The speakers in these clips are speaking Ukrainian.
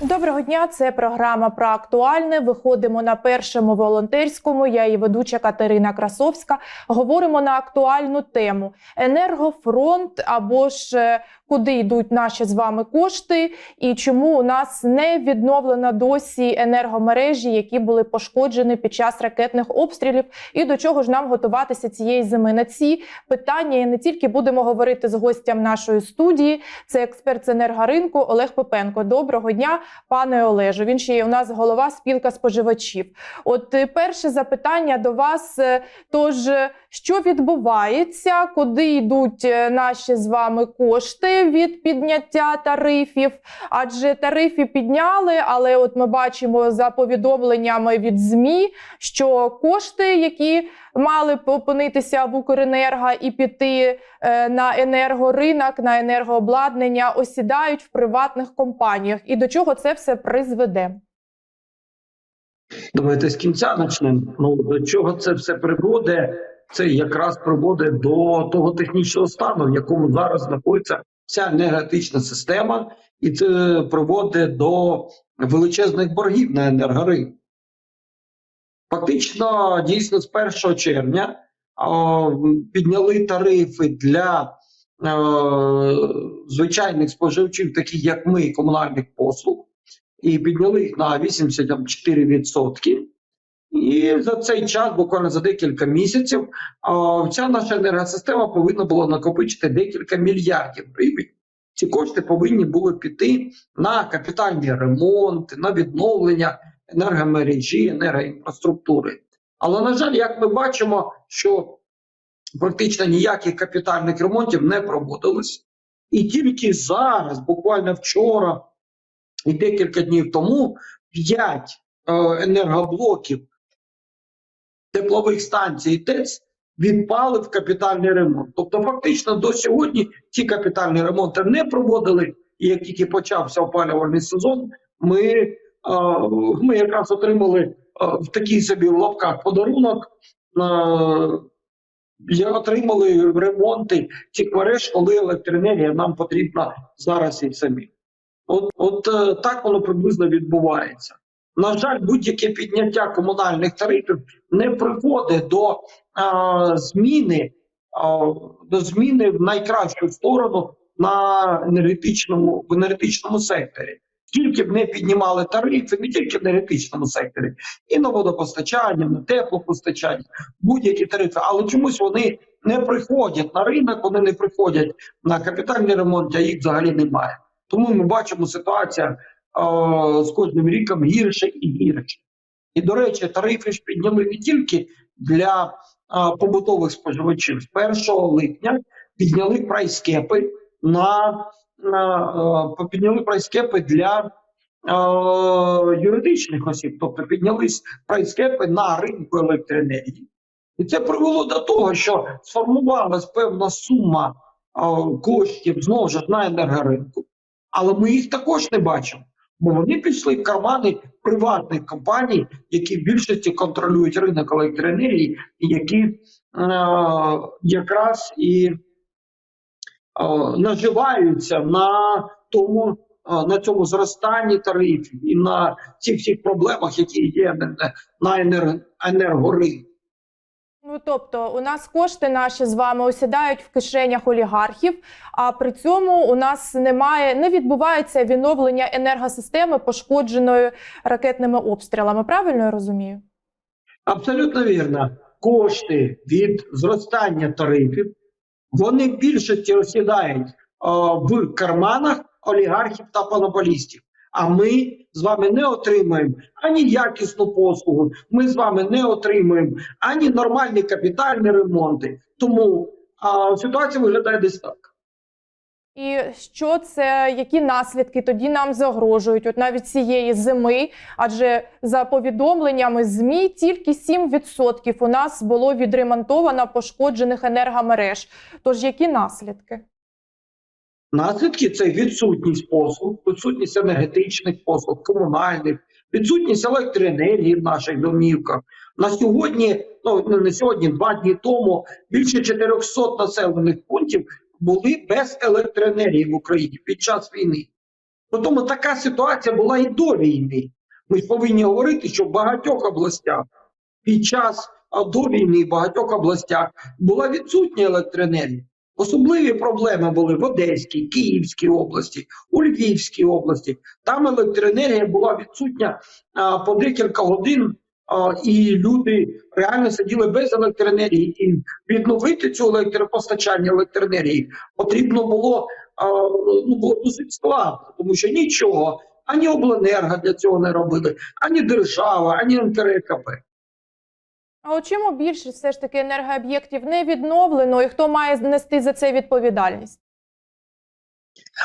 Доброго дня, це програма про актуальне. Виходимо на першому волонтерському. Я її ведуча Катерина Красовська. Говоримо на актуальну тему: енергофронт або ж е, куди йдуть наші з вами кошти, і чому у нас не відновлено досі енергомережі, які були пошкоджені під час ракетних обстрілів, і до чого ж нам готуватися цієї зими. На ці питання і не тільки будемо говорити з гостям нашої студії. Це експерт з енергоринку Олег Попенко. Доброго дня, пане Олежу. Він ще є у нас голова спілка споживачів. От е, перше запитання до вас. е, Тож, що відбувається, куди йдуть е, наші з вами кошти від підняття тарифів? Адже тарифи підняли, але от ми бачимо за повідомленнями від ЗМІ, що кошти, які мали опинитися в Укренерго і піти е, на енергоринок, на енергообладнання, осідають в приватних компаніях. І до чого це все призведе? Давайте з кінця почнемо. Ну до чого це все приводить? Це якраз приводить до того технічного стану, в якому зараз знаходиться вся енергетична система, і це приводить до величезних боргів на енергоринку. Фактично, дійсно, з 1 червня а, підняли тарифи для е, звичайних споживачів, таких як ми, комунальних послуг і підняли їх на 84%. І за цей час, буквально за декілька місяців, вся наша енергосистема повинна була накопичити декілька мільярдів гривень. Ці кошти повинні були піти на капітальні ремонти, на відновлення енергомережі, енергоінфраструктури. Але, на жаль, як ми бачимо, що практично ніяких капітальних ремонтів не проводилось. І тільки зараз, буквально вчора, і декілька днів тому 5 е, енергоблоків теплових станцій ТЕЦ відпали в капітальний ремонт. Тобто, фактично до сьогодні ці капітальні ремонти не проводили. І як тільки почався опалювальний сезон, ми, ми якраз отримали в такий собі в лапках подарунок. Отримали ремонти цих мереж, коли електроенергія нам потрібна зараз і самі. От, от е, так воно приблизно відбувається. На жаль, будь-яке підняття комунальних тарифів не приводить до е, зміни е, до зміни в найкращу сторону на енергетичному в енергетичному секторі. Скільки б не піднімали тарифи, не тільки в енергетичному секторі, і на водопостачання, на теплопостачання, будь-які тарифи, але чомусь вони не приходять на ринок, вони не приходять на капітальний ремонт, а їх взагалі немає. Тому ми бачимо ситуація е, з кожним ріком гірше і гірше. І, до речі, тарифи ж підняли не тільки для побутових споживачів. З 1 липня підняли прайскепи на, на підняли прайскепи для юридичних осіб, тобто піднялись прайскепи на ринку електроенергії. І це привело до того, що сформувалась певна сума коштів знову ж на енергоринку але ми їх також не бачимо. Бо вони пішли в кармани приватних компаній, які в більшості контролюють ринок електроенергії, які е, якраз і е, наживаються на тому, е, на цьому зростанні тарифів і на цих всіх проблемах, які є на- на енерго, енергоринку. Ну тобто, у нас кошти наші з вами осідають в кишенях олігархів, а при цьому у нас немає, не відбувається відновлення енергосистеми, пошкодженої ракетними обстрілами. Правильно я розумію? Абсолютно вірно. Кошти від зростання тарифів вони в більшості осідають е, в карманах олігархів та монополістів. А ми з вами не отримаємо ані якісну послугу, ми з вами не отримаємо ані нормальні капітальні ремонти. Тому а, ситуація виглядає десь так. І що це, які наслідки тоді нам загрожують, от навіть цієї зими? Адже за повідомленнями ЗМІ тільки 7% у нас було відремонтовано пошкоджених енергомереж. Тож які наслідки? Наслідки це відсутність послуг, відсутність енергетичних послуг, комунальних, відсутність електроенергії в наших домівках. На сьогодні, ну не сьогодні, два дні тому більше 400 населених пунктів були без електроенергії в Україні під час війни. Тому така ситуація була і до війни. Ми ж повинні говорити, що в багатьох областях під час до війни в багатьох областях була відсутня електроенергія. Особливі проблеми були в Одеській, Київській області, у Львівській області. Там електроенергія була відсутня а, по декілька годин, а, і люди реально сиділи без електроенергії. І відновити цю електропостачання електроенергії потрібно було, а, ну, було досить складно, тому що нічого ані обленерго для цього не робили, ані держава, ані НКРКП. А от чому більшість все ж таки енергооб'єктів не відновлено, і хто має нести за це відповідальність?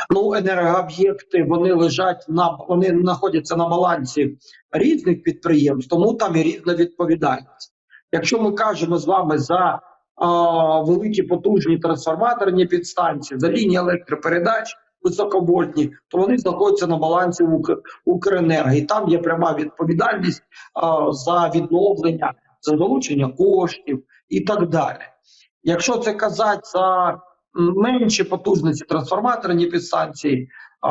Ну, енергооб'єкти вони лежать на вони знаходяться на балансі різних підприємств, тому там і різна відповідальність. Якщо ми кажемо з вами за а, великі потужні трансформаторні підстанції, за лінії електропередач високовольтні, то вони знаходяться на балансі Ук- Укренерго. І там є пряма відповідальність а, за відновлення, за залучення коштів і так далі. Якщо це казати за менші потужності трансформаторні підстанції, а,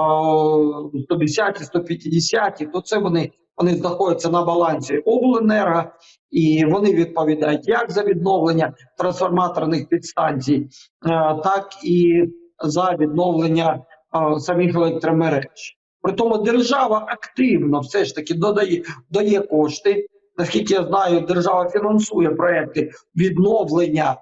110, 150, то це вони, вони знаходяться на балансі обленерго, і вони відповідають як за відновлення трансформаторних підстанцій, так і за відновлення самих електромереж. При тому держава активно все ж таки додає дає кошти. Наскільки я знаю, держава фінансує проекти відновлення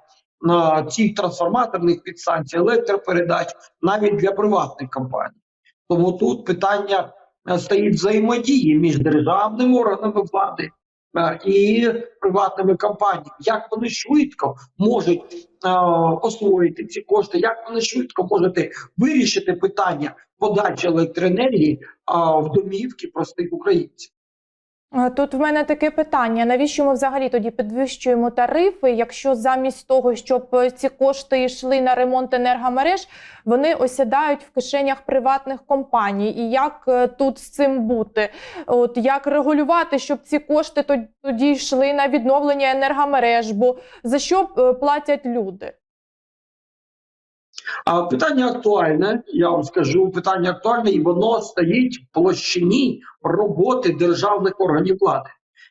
е, цих трансформаторних підстанцій, електропередач навіть для приватних компаній. Тому тут питання е, стоїть взаємодії між державними органами влади е, і приватними компаніями. Як вони швидко можуть е, освоїти ці кошти, як вони швидко можуть вирішити питання подачі електроенергії е, в домівки простих українців. Тут в мене таке питання: навіщо ми взагалі тоді підвищуємо тарифи, якщо замість того, щоб е, ці кошти йшли на ремонт енергомереж, вони осідають в кишенях приватних компаній? І як е, тут з цим бути? От як регулювати, щоб ці кошти тоді йшли на відновлення енергомереж? Бо за що е, платять люди? А питання актуальне, я вам скажу, питання актуальне, і воно стоїть в площині роботи державних органів влади,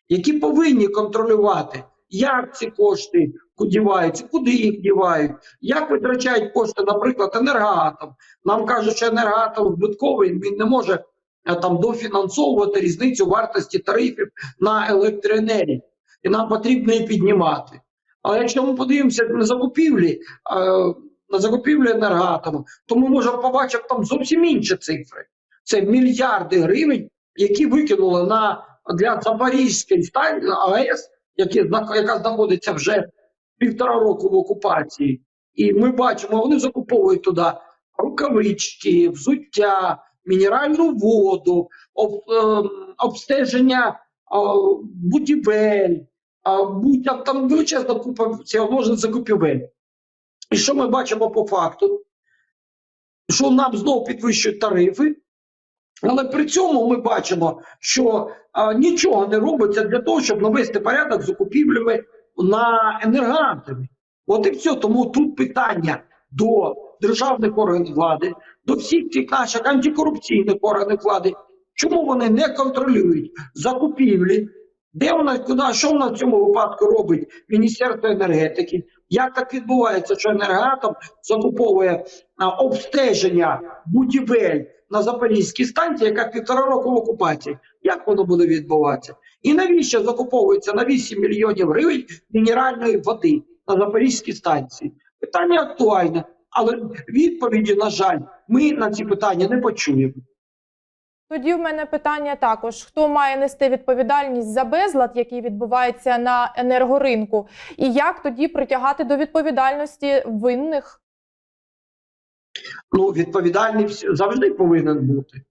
які повинні контролювати, як ці кошти діваються, куди їх дівають, як витрачають кошти, наприклад, енергоатом. Нам кажуть, що енергоатом збитковий, він не може е, там дофінансовувати різницю вартості тарифів на електроенергію, і нам потрібно її піднімати. Але якщо ми подивимося на закупівлі. Е, на закупівлю енергоатому, то ми можемо побачити там зовсім інші цифри. Це мільярди гривень, які викинули на для Запорізької станції АЕС, яка знаходиться вже півтора року в окупації. І ми бачимо, вони закуповують туди рукавички, взуття, мінеральну воду, об, ем, обстеження е, будівель, е, будь там, величезна купа всього закупівель. І що ми бачимо по факту? Що нам знову підвищують тарифи, але при цьому ми бачимо, що а, нічого не робиться для того, щоб навести порядок з закупівлями на енергоатомі. От і все. Тому тут питання до державних органів влади, до всіх цих наших антикорупційних органів влади, чому вони не контролюють закупівлі, де вона, куди, що вона в цьому випадку робить Міністерство енергетики? Як так відбувається, що енергоатом закуповує обстеження будівель на Запорізькій станції, яка півтора року в окупації? Як воно буде відбуватися? І навіщо закуповується на 8 мільйонів гривень мінеральної води на Запорізькій станції? Питання актуальне, але відповіді, на жаль, ми на ці питання не почуємо. Тоді в мене питання також: хто має нести відповідальність за безлад, який відбувається на енергоринку, і як тоді притягати до відповідальності винних? ну, відповідальний всі- завжди повинен бути.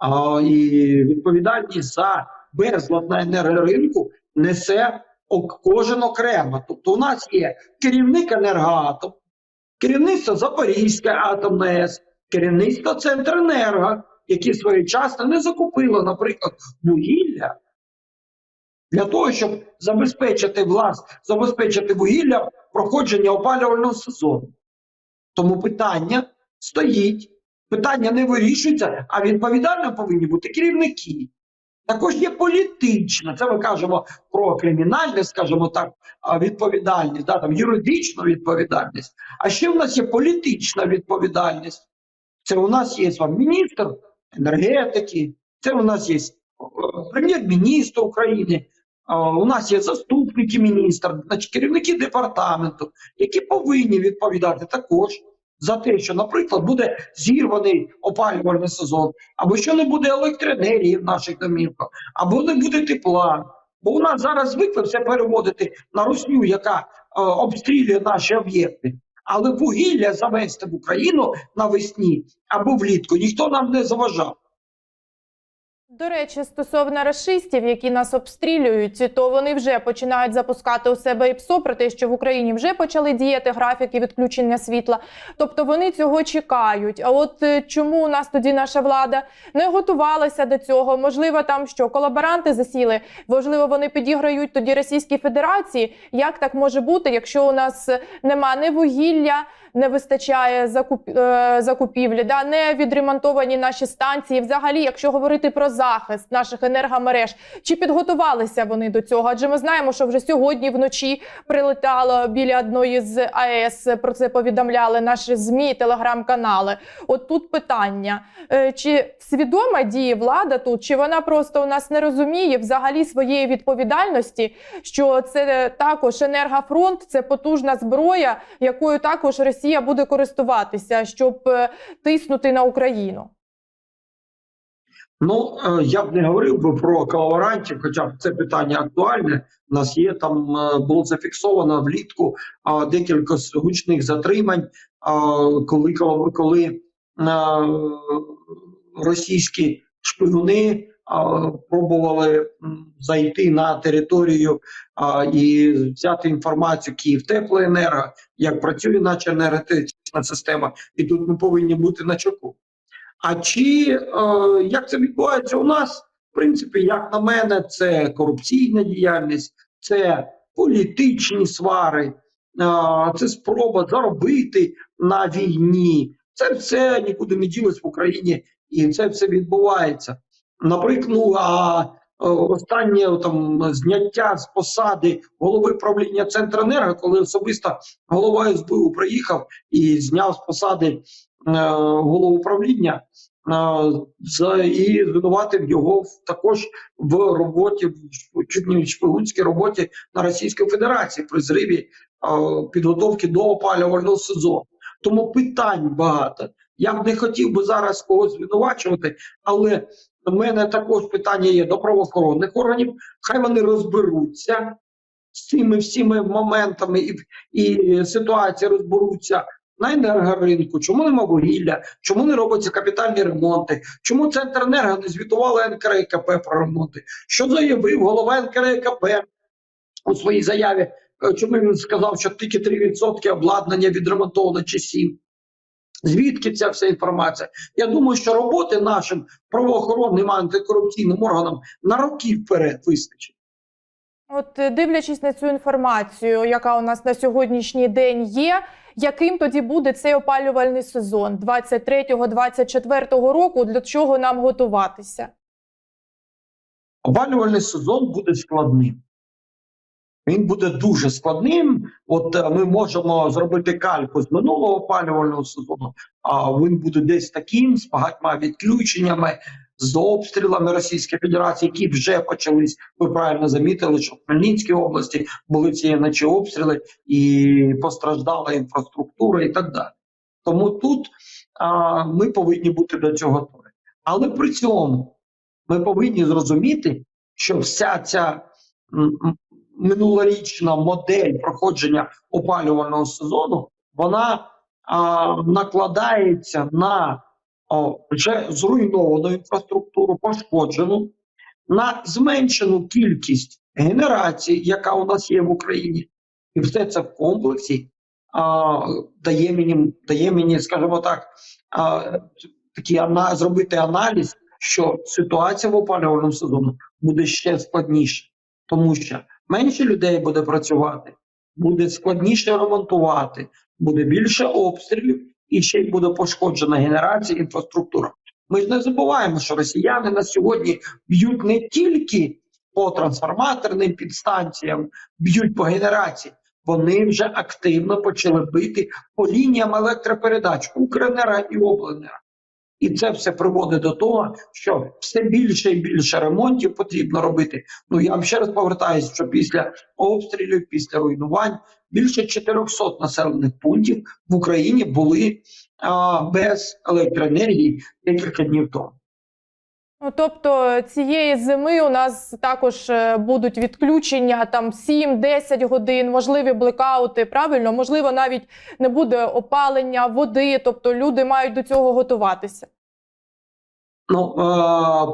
А, і відповідальність за безлад на енергоринку несе кожен окремо. Тобто, у нас є керівник енергоатом, керівництво Запорізька атомна АЕС, керівництво Центренерго, які своєчасно не закупило, наприклад, вугілля. Для того, щоб забезпечити влас, забезпечити вугілля проходження опалювального сезону. Тому питання стоїть питання не вирішується, а відповідально повинні бути керівники. Також є політична, це ми кажемо про кримінальне, скажімо так, відповідальність, да, там, юридичну відповідальність. А ще в нас є політична відповідальність. Це у нас є вам міністр енергетики, це у нас є е, прем'єр-міністр України, у нас є заступники міністра, значить керівники департаменту, які повинні відповідати також за те, що, наприклад, буде зірваний опалювальний сезон, або що не буде електроенергії в наших домівках, або не буде тепла. Бо у нас зараз звикли все переводити на русню, яка е, обстрілює наші об'єкти. Але вугілля завести в Україну навесні або влітку ніхто нам не заважав. До речі, стосовно рашистів, які нас обстрілюють, то вони вже починають запускати у себе ІПСО про те, що в Україні вже почали діяти графіки відключення світла. Тобто вони цього чекають. А от е, чому у нас тоді наша влада не готувалася до цього? Можливо, там що колаборанти засіли? Можливо, вони підіграють тоді Російській Федерації. Як так може бути, якщо у нас нема ні вугілля, не вистачає закуп... е, закупівлі, да не відремонтовані наші станції. Взагалі, якщо говорити про захист наших енергомереж, чи підготувалися вони до цього? Адже ми знаємо, що вже сьогодні вночі прилетало біля одної з АЕС. Про це повідомляли наші змі, телеграм-канали. От тут питання: Е, чи свідома діє влада тут, чи вона просто у нас не розуміє взагалі своєї відповідальності, що це також енергофронт, це потужна зброя, якою також Росія буде користуватися, щоб е, тиснути на Україну. Ну е, я б не говорив би про колаборантів, хоча б це питання актуальне. У нас є там е, було зафіксовано влітку декілька гучних затримань, коли коли, е, російські шпигуни пробували зайти на територію і взяти інформацію Київтеплоенерго, як працює наша енергетична система, і тут ми повинні бути на чеку. А чи е, як це відбувається у нас? В принципі, як на мене, це корупційна діяльність, це політичні свари, е, це спроба заробити на війні. Це все нікуди не ділось в Україні, і це все відбувається. Наприклад, ну, а останнє там зняття з посади голови правління Центренерго, коли особисто голова СБУ приїхав і зняв з посади е, голову управління е, і звинуватив його також в роботі в шпигунській роботі на Російській Федерації при зриві е, підготовки до опалювального сезону. Тому питань багато. Я б не хотів би зараз когось звинувачувати, але у мене також питання є до правоохоронних органів. Хай вони розберуться з цими всіми моментами і, і ситуації розберуться на енергоринку, чому нема вугілля, чому не робляться капітальні ремонти, чому Центренерго не звітувала НКРКП про ремонти, що заявив голова НКРКП у своїй заяві, чому він сказав, що тільки 3% обладнання відремонтовано чи 7%. Звідки ця вся інформація? Я думаю, що роботи нашим правоохоронним антикорупційним органам на роки вперед вистачить. От е, дивлячись на цю інформацію, яка у нас на сьогоднішній день є, яким тоді буде цей опалювальний сезон 23-24 року, для чого нам готуватися? Опалювальний сезон буде складним. Він буде дуже складним. От е, ми можемо зробити кальку з минулого опалювального сезону, а він буде десь таким з багатьма відключеннями, з обстрілами Російської Федерації, які вже почались. Ви правильно замітили, що в Хмельницькій області були ці наче обстріли і постраждала інфраструктура і так далі. Тому тут а, ми повинні бути до цього готові. Але при цьому ми повинні зрозуміти, що вся ця минулорічна модель проходження опалювального сезону вона а, накладається на о, вже зруйновану інфраструктуру, пошкоджену, на зменшену кількість генерацій, яка у нас є в Україні, і все це в комплексі а, дає мені, дає мені, скажімо так, а, такий ана, зробити аналіз, що ситуація в опалювальному сезону буде ще складніше, тому що менше людей буде працювати, буде складніше ремонтувати, буде більше обстрілів, і ще й буде пошкоджена генерація, інфраструктура. Ми ж не забуваємо, що росіяни на сьогодні б'ють не тільки по трансформаторним підстанціям, б'ють по генерації. Вони вже активно почали бити по лініям електропередач Укренера і Обленера. І це все приводить до того, що все більше і більше ремонтів потрібно робити. Ну я вам ще раз повертаюся, що після обстрілів, після руйнувань більше 400 населених пунктів в Україні були а, без електроенергії декілька днів тому. Ну, тобто цієї зими у нас також е, будуть відключення там 7-10 годин, можливі блекаути. Правильно, можливо, навіть не буде опалення води. Тобто люди мають до цього готуватися. Ну, е,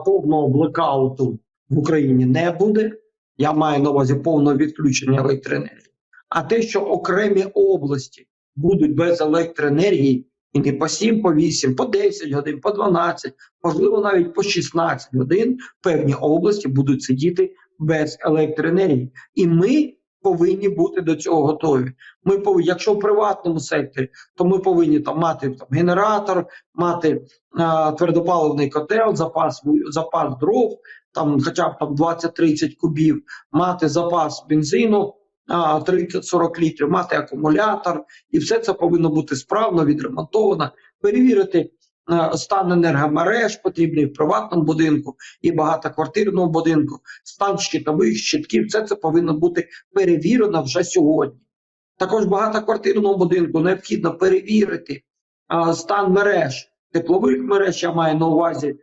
повного блекауту в Україні не буде. Я маю на увазі повного відключення електроенергії. А те, що окремі області будуть без електроенергії, і не по 7, по 8, по 10 годин, по 12, можливо, навіть по 16 годин певні області будуть сидіти без електроенергії. І ми повинні бути до цього готові. Ми повинні, якщо в приватному секторі, то ми повинні там мати там, генератор, мати а, твердопаливний котел, запас запас дров, там хоча б там 20-30 кубів, мати запас бензину. А, 30-40 літрів, мати акумулятор, і все це повинно бути справно відремонтовано, перевірити е, стан енергомереж потрібний в приватному будинку і багатоквартирному будинку, стан щитових щитків. Все це повинно бути перевірено вже сьогодні. Також багатоквартирному будинку необхідно перевірити стан мереж, теплових мереж, я маю на увазі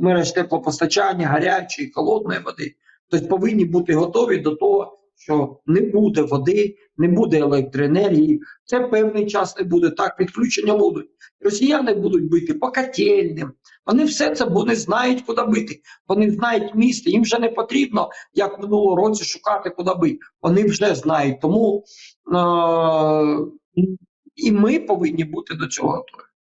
мереж теплопостачання, гарячої, холодної води. Тобто повинні бути готові до того, що не буде води, не буде електроенергії. Це певний час не буде. Так, відключення будуть. Росіяни будуть бити по котельням. Вони все це вони знають, куди бити. Вони знають місце. Їм вже не потрібно, як минулого році, шукати, куди бити. Вони вже знають. Тому е- і ми повинні бути до цього готові.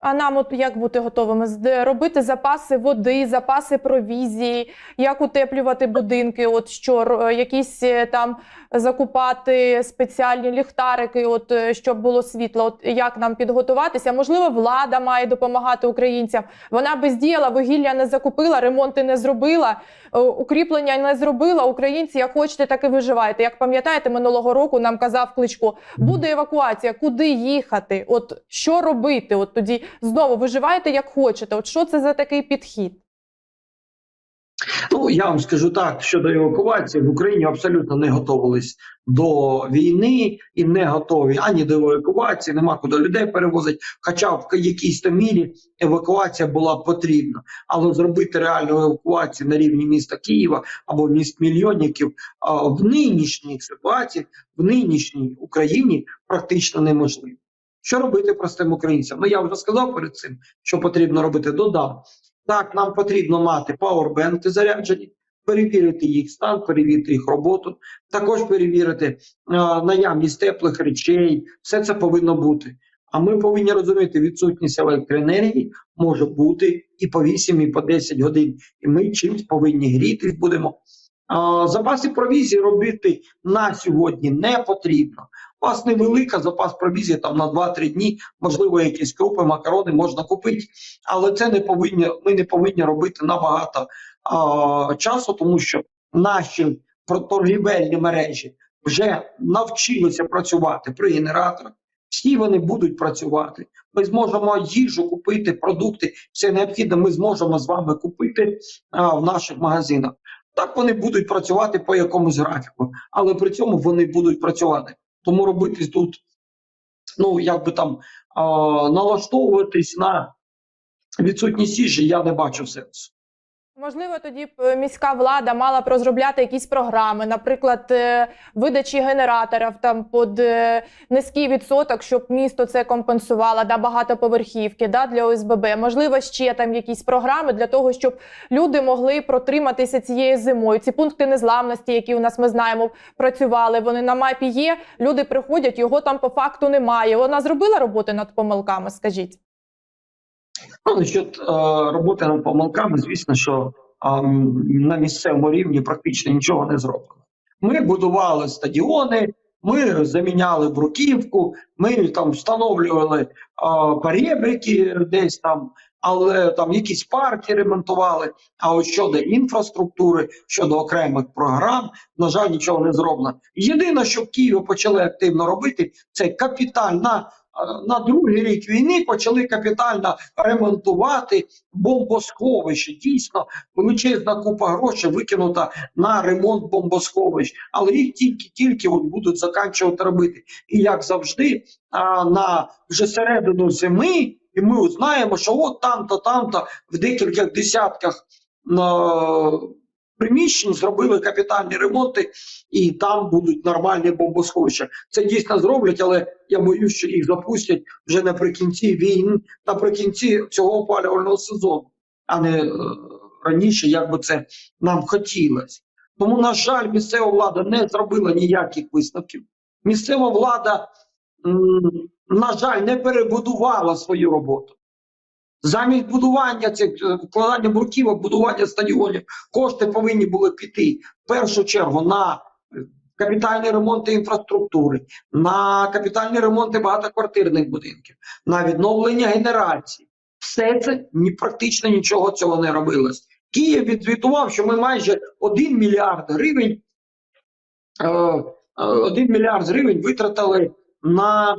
А нам от як бути готовими? Робити запаси води, запаси провізії, як утеплювати будинки, от що якісь е, там закупати спеціальні ліхтарики, от е, щоб було світло. От як нам підготуватися? Можливо, влада має допомагати українцям. Вона бездіяла, вугілля не закупила, ремонти не зробила, е, укріплення не зробила. Українці, як хочете, так і виживаєте. Як пам'ятаєте, минулого року нам казав Кличко, буде евакуація, куди їхати? От що робити? От тоді знову виживаєте як хочете. От що це за такий підхід? Ну я вам скажу так, щодо евакуації в Україні абсолютно не готувались до війни і не готові ані до евакуації, нема куди людей перевозити. Хоча в якійсь то мірі евакуація була потрібна, але зробити реальну евакуацію на рівні міста Києва або міст мільйонників в нинішній ситуації, в нинішній Україні практично неможливо. Що робити простим українцям? Ну я вже сказав перед цим, що потрібно робити. Додам. Так, нам потрібно мати пауербенки заряджені, перевірити їх стан, перевірити їх роботу, також перевірити е, наявність теплих речей. Все це повинно бути. А ми повинні розуміти, відсутність електроенергії може бути і по 8, і по 10 годин. І ми чимось повинні грітись будемо. А, запаси провізії робити на сьогодні не потрібно. У вас невелика запас провізії там на 2-3 дні, можливо, якісь крупи, макарони можна купити, але це не повинні, ми не повинні робити набагато а, часу, тому що наші торгівельні мережі вже навчилися працювати при генераторах. Всі вони будуть працювати. Ми зможемо їжу купити, продукти, все необхідне. Ми зможемо з вами купити а, в наших магазинах. Так вони будуть працювати по якомусь графіку, але при цьому вони будуть працювати. Тому робити тут, ну як би там а, налаштовуватись на відсутність їжі, я не бачу сенсу. Можливо, тоді б е, міська влада мала б розробляти якісь програми, наприклад, е, видачі генераторів там під е, низький відсоток, щоб місто це компенсувало, да, багатоповерхівки да, для ОСББ. Можливо, ще там якісь програми для того, щоб люди могли протриматися цією зимою. Ці пункти незламності, які у нас ми знаємо, працювали. Вони на мапі є. Люди приходять, його там по факту немає. Вона зробила роботи над помилками. Скажіть. Ну, насчет е, роботи над помилками, звісно, що е, на місцевому рівні практично нічого не зроблено. Ми будували стадіони, Ми заміняли бруківку, ми там встановлювали а, поребрики десь там, але там якісь парки ремонтували. А от щодо інфраструктури, щодо окремих програм, на жаль, нічого не зроблено. Єдине, що в Києві почали активно робити, це капітальна. На другий рік війни почали капітально ремонтувати бомбосховище. Дійсно, величезна купа грошей викинута на ремонт бомбосховищ, але їх тільки тільки от будуть заканчувати робити. І як завжди, на вже середину зими, і ми знаємо, що от там-то, там-то в декількох десятках приміщень зробили капітальні ремонти, і там будуть нормальні бомбосховища. Це дійсно зроблять, але я боюсь, що їх запустять вже наприкінці війни, наприкінці цього опалювального сезону, а не е, раніше, як би це нам хотілося. Тому, на жаль, місцева влада не зробила ніяких висновків. Місцева влада, на жаль, не перебудувала свою роботу. Замість будування цих е, вкладання бурківок, будування стадіонів, кошти повинні були піти в першу чергу на е, капітальні ремонти інфраструктури, на капітальні ремонти багатоквартирних будинків, на відновлення генерації. Все це ні практично нічого цього не робилось. Київ відзвітував, що ми майже 1 мільярд гривень, е, е, 1 мільярд гривень витратили на,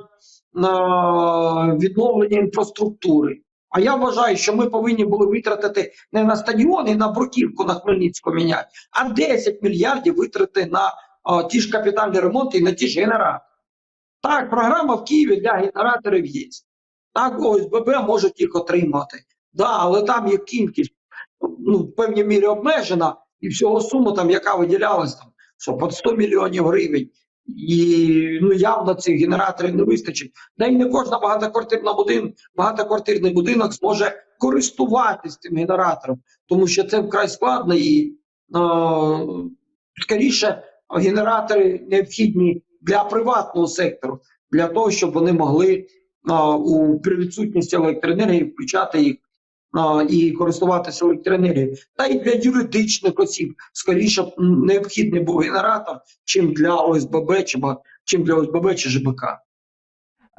на відновлення інфраструктури. А я вважаю, що ми повинні були витратити не на стадіони, на бруківку на Хмельницьку міняти, а 10 мільярдів витратити на о, ті ж капітальні ремонти і на ті ж генератори. Так, програма в Києві для генераторів є. Так, ОСББ можуть їх отримати. Да, але там є кількість ну, в певній мірі обмежена, і всього сума, там, яка виділялась, там, що під 100 мільйонів гривень. І ну, явно цих генераторів не вистачить. Да і не кожна багатоквартирна будин, багатоквартирний будинок зможе користуватись цим генератором, тому що це вкрай складно і е, скоріше генератори необхідні для приватного сектору, для того, щоб вони могли е, у при відсутності електроенергії включати їх і користуватися електроенергією, та й для юридичних осіб скоріше необхідний був генератор, чим для ОСББ, чи чим для ОСББ чи ЖБК.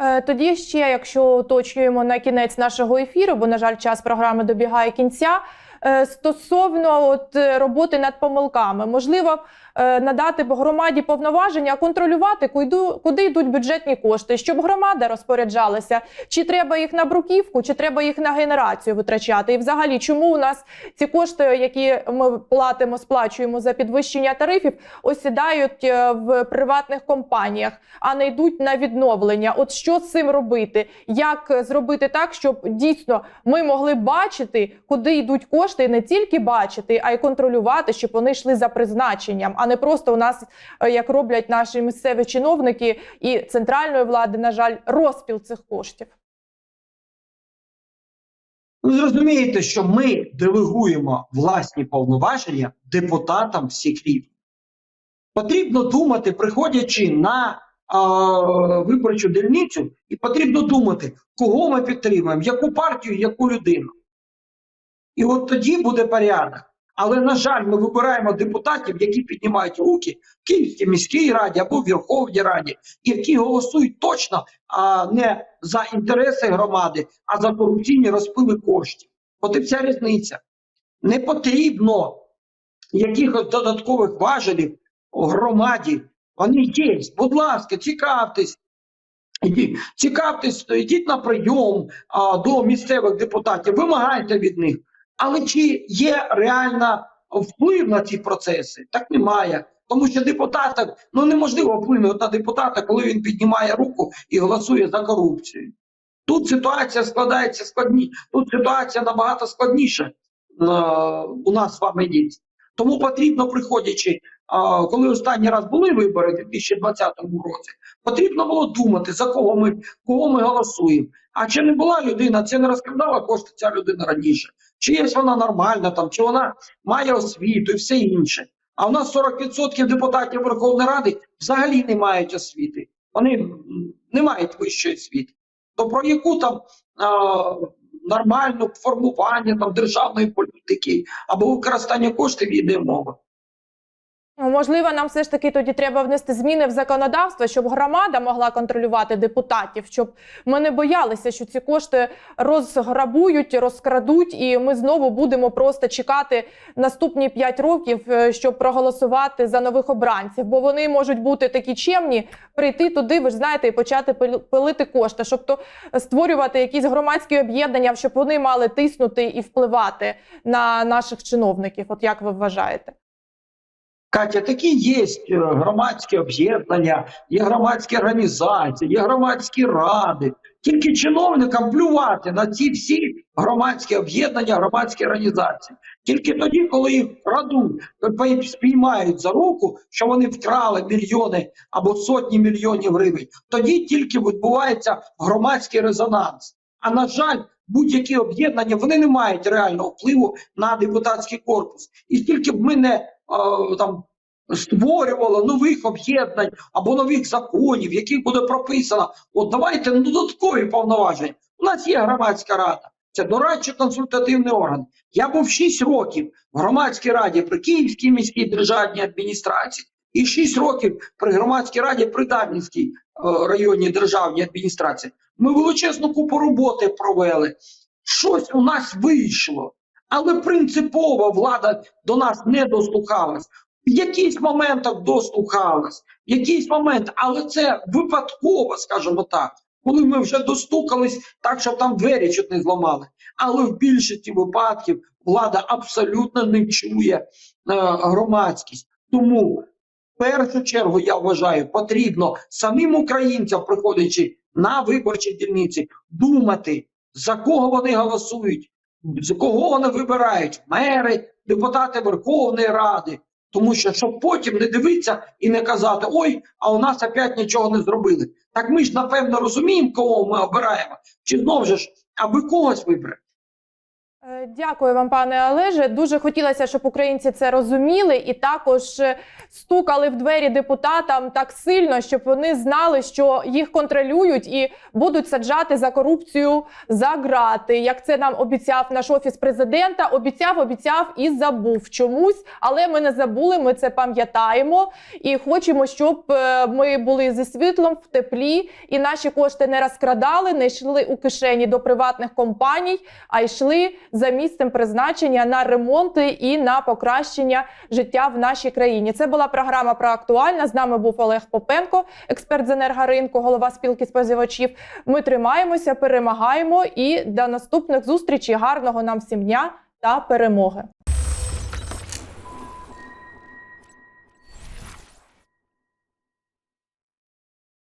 Е, Тоді ще, якщо уточнюємо на кінець нашого ефіру, бо на жаль, час програми добігає кінця. е, Стосовно от роботи над помилками, можливо, надати громаді повноваження контролювати, куди, йдуть бюджетні кошти, щоб громада розпоряджалася, чи треба їх на бруківку, чи треба їх на генерацію витрачати. І взагалі, чому у нас ці кошти, які ми платимо, сплачуємо за підвищення тарифів, осідають е, в приватних компаніях, а не йдуть на відновлення. От що з цим робити? Як е, зробити так, щоб дійсно ми могли бачити, куди йдуть кошти, і не тільки бачити, а й контролювати, щоб вони йшли за призначенням, а не просто у нас, е, як роблять наші місцеві чиновники і центральної влади, на жаль, розпіл цих коштів. Ви зрозумієте, що ми делегуємо власні повноваження депутатам всіх рівнів. Потрібно думати, приходячи на а, виборчу дільницю, і потрібно думати, кого ми підтримуємо, яку партію, яку людину. І от тоді буде порядок. Але, на жаль, ми вибираємо депутатів, які піднімають руки в Київській міській раді або в Верховній Раді, які голосують точно а не за інтереси громади, а за корупційні розпили коштів. От і вся різниця. Не потрібно якихось додаткових важелів у громаді. Вони є. Будь ласка, цікавтесь. Цікавтесь, йдіть на прийом а, до місцевих депутатів, вимагайте від них. Але чи є реальна вплив на ці процеси? Так немає. Тому що депутата, ну неможливо вплинути на депутата, коли він піднімає руку і голосує за корупцію. Тут ситуація складається складні, тут ситуація набагато складніша е, у нас з вами є. Тому потрібно, приходячи, коли останній раз були вибори у 2020 році, потрібно було думати, за кого ми, кого ми голосуємо. А чи не була людина, чи не розкрадала кошти ця людина раніше? Чи є вона нормальна, там, чи вона має освіту і все інше. А в нас 40% депутатів Верховної Ради взагалі не мають освіти. Вони не мають вищої освіти. То про яку там а, нормальну формування там, державної політики або використання коштів йде мова? Ну, Можливо, нам все ж таки тоді треба внести зміни в законодавство, щоб громада могла контролювати депутатів, щоб ми не боялися, що ці кошти розграбують, розкрадуть, і ми знову будемо просто чекати наступні 5 років, е, щоб проголосувати за нових обранців. Бо вони можуть бути такі чемні, прийти туди, ви ж знаєте, і почати пил- пилити кошти, щоб то створювати якісь громадські об'єднання, щоб вони мали тиснути і впливати на наших чиновників. От як ви вважаєте? Катя, такі є е, громадські об'єднання, є громадські організації, є громадські ради. Тільки чиновникам плювати на ці всі громадські об'єднання, громадські організації. Тільки тоді, коли їх крадуть, спіймають за руку, що вони вкрали мільйони або сотні мільйонів гривень, тоді тільки відбувається громадський резонанс. А на жаль, будь-які об'єднання вони не мають реального впливу на депутатський корпус. І тільки б ми не там створювало нових об'єднань або нових законів, в яких буде прописано, от давайте ну, додаткові повноваження. У нас є громадська рада, це дорадчо консультативний орган. Я був 6 років в громадській раді при Київській міській державній адміністрації і 6 років при громадській раді при Дарницькій е, районній державній адміністрації. Ми величезну купу роботи провели. Щось у нас вийшло, але принципово влада до нас не дослухалась. В якийсь моментах дослухалась, в якийсь момент, але це випадково, скажімо так, коли ми вже достукались так, щоб там двері чуть не зламали. Але в більшості випадків влада абсолютно не чує е, громадськість. Тому в першу чергу я вважаю, потрібно самим українцям, приходячи на виборчі дільниці, думати, за кого вони голосують, кого вони вибирають мери, депутати Верховної Ради. Тому що щоб потім не дивитися і не казати, ой, а у нас опять нічого не зробили. Так ми ж напевно розуміємо, кого ми обираємо, чи знову ж, аби когось вибрати. Е, Дякую вам, пане Олеже. Дуже хотілося, щоб українці це розуміли і також е, стукали в двері депутатам так сильно, щоб вони знали, що їх контролюють і будуть саджати за корупцію за грати. Як це нам обіцяв наш офіс президента, обіцяв, обіцяв і забув чомусь, але ми не забули. Ми це пам'ятаємо і хочемо, щоб е, ми були зі світлом в теплі, і наші кошти не розкрадали, не йшли у кишені до приватних компаній, а йшли за місцем призначення на ремонти і на покращення життя в нашій країні. Це була програма про актуальна. З нами був Олег Попенко, експерт з енергоринку, голова спілки споживачів. Ми тримаємося, перемагаємо і до наступних зустрічей. Гарного нам всім дня та перемоги.